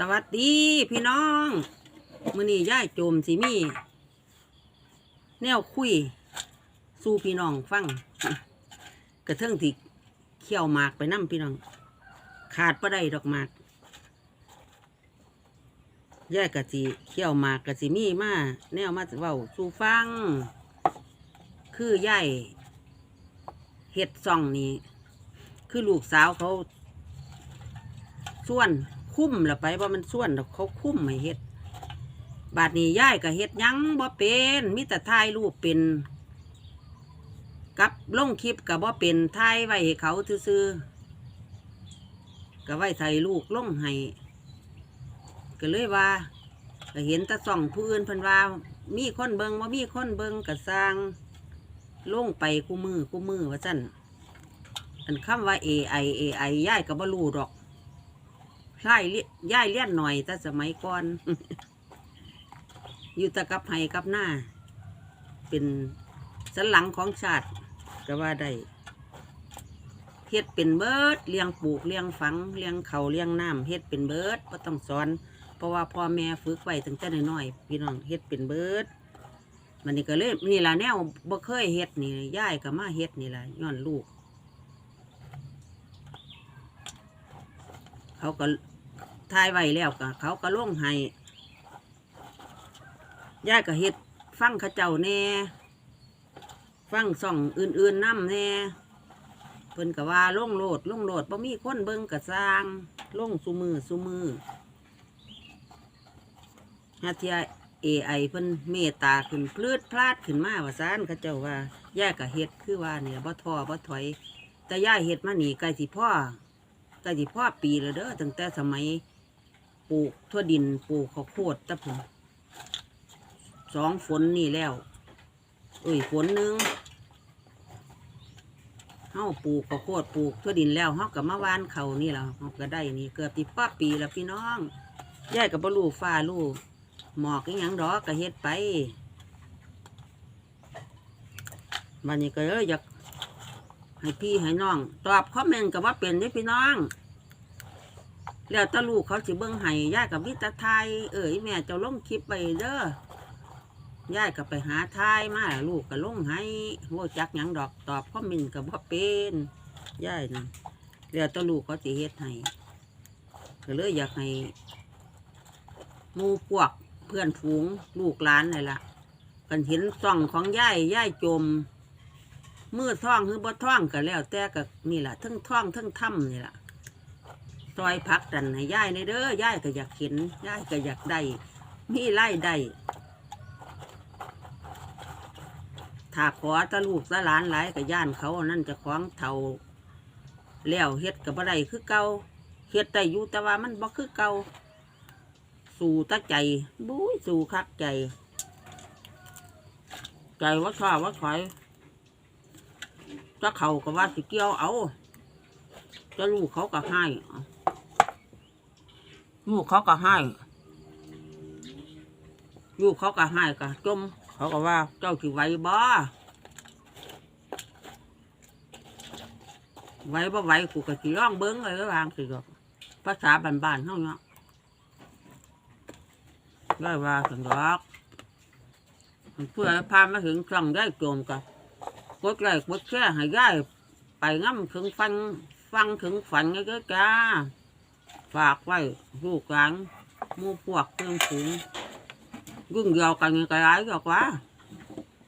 สวัสดีพี่น้องมื้อนี้ย่ายโจมสิมีแนวคุย สู่พี่น้องฟัง กระเทิงที่เขี่ยวหมากไปนํพี่น้อง ขาดบ่ได้ดอกหมากย่ายกะสิเขี่ยวหมากกะสิมีมาแนวมาเว้าสู่ฟัง คือย่ายเฮ็ดซองนี่คือลูกสาวเขาส่วน คุ้มละไปว่ามันส่วนเขาคุ้มให้เฮ็ด บาดนี้ย่ายก็เฮ็ดยังบ่เป็นมีแต่ถ่ายรูปเป็น กับลงคลิปก็บ่เป็นถ่ายไว้ให้เขาซื่อๆก็ไว้ใส่ลูกลงให้ก็เลยว่าก็เห็นตะส่องผู้อื่นเพิ่นว่า มีคนเบิงว่ามีคนเบิงก็สร้างลงไปกูมือกูมือว่าซั่นอันคำว่า AI AI ย่ายก็บ่รู้ดอก ใช่ย่ายเลี้ยนหน่อยแต่สมัยก่อน อยู่ตะกับไห้กับหน้า เป็นสันหลังของชาติก็ว่าได้เฮ็ดเป็นเบิดเลี้ยงปลูกเลี้ยงฝังเลี้ยงเขาเลี้ยงน้ำเฮ็ดเป็นเบิดก็ต้องสอน เพราะว่าพ่อแม่ฝึกไว้ตั้งแต่น้อยๆพี่น้องเฮ็ดเป็นเบิดมันนี่ก็เลยนี่ละแนวบ่เคยเฮ็ดนี่ย่ายก็มาเฮ็ดนี่ละย้อนลูก เขาก็ ทายไว้แล้วก็เขาก็ล่งให้ย่ายก็เฮ็ดฟังเขาเจ้าแน่ฟังส่องอื่นๆนำแน่เพิ่นก็ว่าล่งโลดล่งโลดบ่มีคนเบิ่งก็สร้างล่งซุมือซุมือฮาเทียเอไอเพิ่นเมตตาขึ้นพลืดพลาดขึ้นมาว่าซานเขาเจ้าว่าย่ายก็เฮ็ดคือว่าเนี่ยบ่ท้อบ่ถอย แต่ย่ายเฮ็ดมานี่ใกล้สิพ่อไก็สิพ่อปีแล้วเด้อตั้งแต่สมัย ปลูกทั่วดินปลูกข้าวโพดแตะผมสองฝนนี่แล้ว เอ้ยฝนหนึ่งเฮาปลูกข้าวโพดปลูกทั่วดินแล้วเฮาก็มาวานเขานี่แล้วเฮาก็ได้นี่เกือบสิพ่อปีแล้วพี่น้องยายก็บ่รู้ฟ้ารู้หมอกอีหยังดอกก็เฮ็ดไปวันนี้ก็เลยอยากให้พี่ให้น้อง ตอบคอมเมนต์กับว่าเป็นเด้อพี่น้อง แล้วตาลูกเขาสิเบิ่งให้ย่ายกับวิตาไทยเอ้ยแม่เจ้าลงคลิปไปเด้อย่ายก็ไปหาทายมาลูกก็ลงให้โวจักหยังดอกตอบคอมเมนกับว่าเป็นย่ายนะแล้วตาลูกเขาสิเฮ็ดให้ก็เลยอยากให้มูพวกเพื่อนฝูงลูกหลานนี่ล่ะกันเห็นซ่องของย่ายย่ายจมมือท่องหรือบ่ท่องก็แล้วแต่ก็นี่แหละทั้งท่องทั้งถ้ำนี่แหละ ซอยพักดันให้ย่ายในเด้อย่ายก็อยากเห็นย่ายก็อยากได้มีไล่ได้ถ้าขอตะลูกตะหลานหลายก็ย่านเขานั่นจะคล้องเท่าแล้วเฮ็ดกับบ่ได้คือเก่าเฮ็ดได้อยู่แต่ว่ามันบ่คือเก่าสู่ตะใจบุ้ยสู่คักใจ ใจว่าชอบว่าถอยถ้าเขาก็ว่าสิเกี่ยวเอาจะลูกเขาก็ให้เอ ลูกเขาก็ให้ลูกเขาก็ให้ก็จมเขาก็ว่าเจ้าสิไหวบ่ไหวบ่ไหวกูก็สิร้องเบิ้งเลยว่างสิดอกภาษาบ้านๆเฮาเนาะได้ว่าสันดอกเพื่อพามาถึงช่องได้โจมกับกดไลค์กดแชร์ให้ย่ายไปงั้มถึงฟังฟังถึงฝันไงก็จ้า ฝากไว้ลูกหลานหมู่พวกเพื่อนฝูงรุ่นเดียวกันกระไรหรอกวะ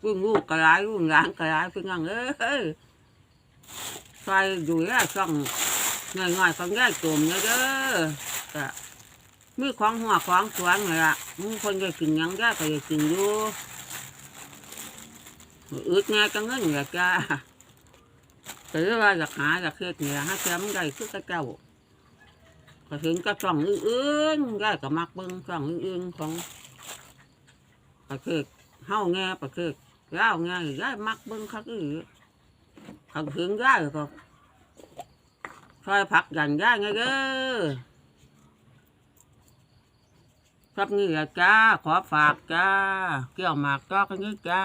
รุ่นลูกกระไรรุ่นหลานกระไรเพื่อนเอ้ยใส่อยู่แย่ช่องง่ายๆฟังย่ายโจมเนี่ยเด้อก็มีของหัวของสวนเลยล่ะมึงคนจะกินยังย่อึดง่ายก็จะกินอ กระถึงก็ส่องอื่นๆยายก็มักเบิ้งส่องอื่นๆของปลาเทศเฮ้าแง่ปลาเทศยาวแง่ยายมักเบิ้งคักอือขังถึงได้ก็ช่วยผักยันได้ไงเด้อครับนี่แหละจ้า ขอฝากจ้า เกี่ยวหมากจอกนี้จ้า